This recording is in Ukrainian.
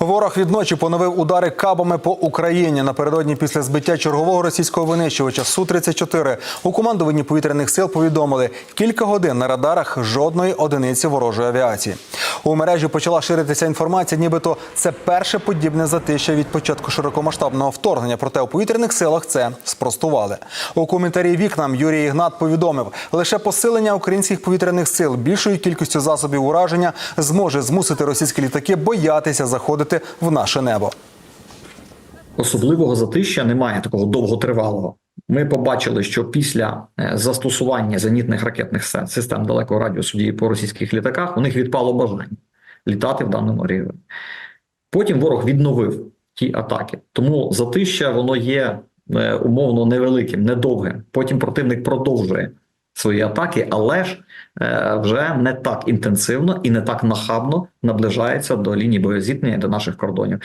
Ворог відночі поновив удари кабами по Україні. Напередодні після збиття чергового російського винищувача Су-34 у командуванні повітряних сил повідомили кілька годин на радарах жодної одиниці ворожої авіації. У мережі почала ширитися інформація, нібито це перше подібне затища від початку широкомасштабного вторгнення. Проте у повітряних силах це спростували. У коментарі вікнам Юрій Ігнат повідомив, лише посилення українських повітряних сил більшою кількістю засобів ураження зможе змусити російські літаки боятися заходити в наше небо. особливого затища немає такого довготривалого. Ми побачили, що після е, застосування зенітних ракетних систем далекого радіусу дії по російських літаках у них відпало бажання літати в даному регіоні. Потім ворог відновив ті атаки. Тому затища воно є е, умовно невеликим, недовгим. Потім противник продовжує свої атаки, але ж е, вже не так інтенсивно і не так нахабно наближається до лінії боєзіткнення до наших кордонів.